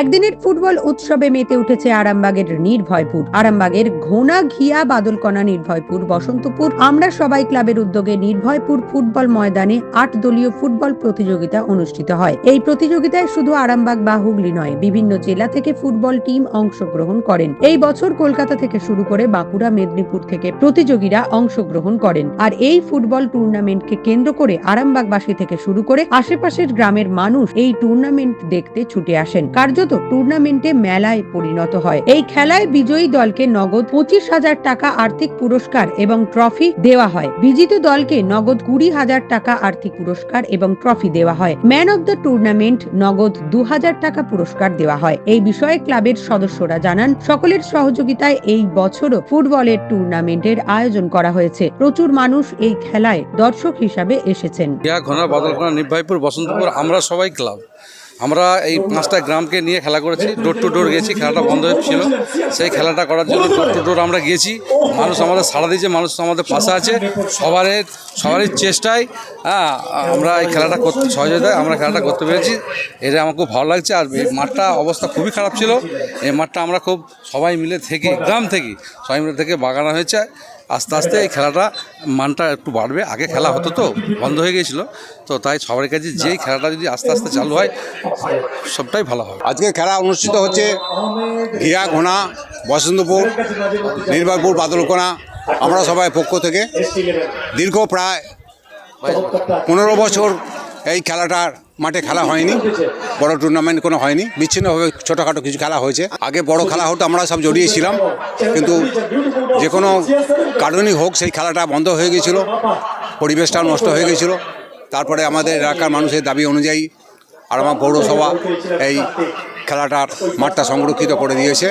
একদিনের ফুটবল উৎসবে মেতে উঠেছে আরামবাগের নির্ভয়পুর। আরামবাগের ঘোনা ঘিয়া বাদলকণা নির্ভয়পুর, বসন্তপুর। আমরা সবাই ক্লাবের উদ্যোগে নির্ভয়পুর ফুটবল ময়দানে আট দলীয় ফুটবল প্রতিযোগিতা অনুষ্ঠিত হয়। এই প্রতিযোগিতায় শুধু আরামবাগ বা হুগলি নয়, বিভিন্ন জেলা থেকে ফুটবল টিম অংশগ্রহণ করেন। এই বছর কলকাতা থেকে শুরু করে বাঁকুড়া, মেদিনীপুর থেকে প্রতিযোগীরা অংশগ্রহণ করেন। আর এই ফুটবল টুর্নামেন্টকে কেন্দ্র করে আরামবাগবাসী থেকে শুরু করে আশেপাশের গ্রামের মানুষ এই টুর্নামেন্ট দেখতে ছুটে আসেন। কার্যত টুর্নামেন্টে মেলায় পরিণত হয়। এই খেলায় বিজয়ী দলকে নগদ পঁচিশ হাজার টাকা আর্থিক পুরস্কার এবং ট্রফি দেওয়া হয়। বিজিত দলকে নগদ কুড়ি হাজার টাকা আর্থিক পুরস্কার এবং ট্রফি দেওয়া হয়। ম্যান অব দ্য টুর্নামেন্ট নগদ দু হাজার টাকা পুরস্কার দেওয়া হয়। এই বিষয়ে ক্লাবের সদস্যরা জানান, সকলের সহযোগিতায় এই বছরও ফুটবলের টুর্নামেন্টের আয়োজন করা হয়েছে। প্রচুর মানুষ এই খেলায় দর্শক হিসাবে এসেছেন। ঘোনা বাদলখোনা নির্বাহীপুর বসন্তপুর, আমরা সবাই ক্লাব। আমরা এই পাঁচটা গ্রামকে নিয়ে খেলা করেছি ডোর টু ডোর গেছি, খেলাটা বন্ধ ছিল। সেই খেলাটা করার জন্য ডোর টু ডোর আমরা গিয়েছি মানুষ আমাদের সাড়া দিয়েছে, মানুষ আমাদের পাশে আছে। সবারই সবারই চেষ্টায় হ্যাঁ আমরা এই খেলাটা করতে, সহযোগিতায় আমরা খেলাটা করতে পেরেছি। এটা আমার খুব ভালো লাগছে। আর এই মাঠটা অবস্থা খুবই খারাপ ছিল। এই মাঠটা আমরা খুব সবাই মিলে থেকে, গ্রাম থেকে সবাই মিলে থেকে বাগানো হয়েছে। আস্তে আস্তে এই খেলাটা মানটা একটু বাড়বে। আগে খেলা হতো তো, বন্ধ হয়ে গিয়েছিল। তো তাই সবার কাছে যেই খেলাটা যদি আস্তে আস্তে চালু হয়, সবটাই ভালো হবে। আজকে খেলা অনুষ্ঠিত হচ্ছে ঘিয়া, ঘোনা, বসন্তপুর নির্বাচপুর বাদলকোনা। আমরা সবাই পক্ষ থেকে দীর্ঘ প্রায় পনেরো বছর এই খেলাটার মাঠে খেলা হয়নি, বড় টুর্নামেন্ট কোনো হয়নি, বিচ্ছিন্নভাবে ছোটোখাটো কিছু খেলা হয়েছে। আগে বড় খেলা হতো, আমরা সব জড়িয়েছিলাম, কিন্তু যে কোনো কারণই হোক সেই খেলাটা বন্ধ হয়ে গিয়েছিল পরিবেশটাও নষ্ট হয়ে গিয়েছিল তারপরে আমাদের এলাকার মানুষের দাবি অনুযায়ী আর আমার পৌরসভা এই খেলাটার মাঠটা সংরক্ষিত করে দিয়েছে।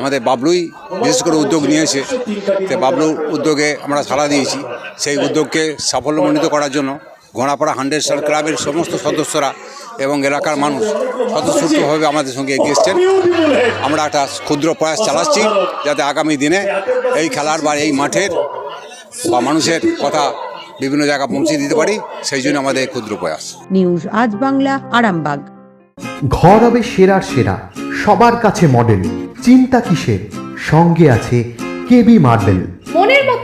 আমাদের বাবলুই বিশেষ করে উদ্যোগ নিয়েছে তো বাবলুর উদ্যোগে আমরা সাড়া দিয়েছি, সেই উদ্যোগকে সাফল্যমণ্ডিত করার জন্য ঘোড়াপাড়া হান্ড্রেড স্টার ক্লাবের সমস্ত সদস্যরা এবং এলাকার মানুষ স্বতঃস্ফূর্তভাবে আমাদের সঙ্গে এগিয়ে এসছেন। আমরা একটা ক্ষুদ্র প্রয়াস চালাচ্ছি যাতে আগামী দিনে এই খেলার বা এই মাঠের বা মানুষের কথা বিভিন্ন জায়গা পৌঁছে দিতে পারি সেই জন্য আমাদের ক্ষুদ্র প্রয়াস। নিউজ আজ বাংলা আরামবাগ। ঘর হবে সেরার সেরা সবার কাছে মডেল চিন্তা কিসের? সঙ্গে আছে KB marble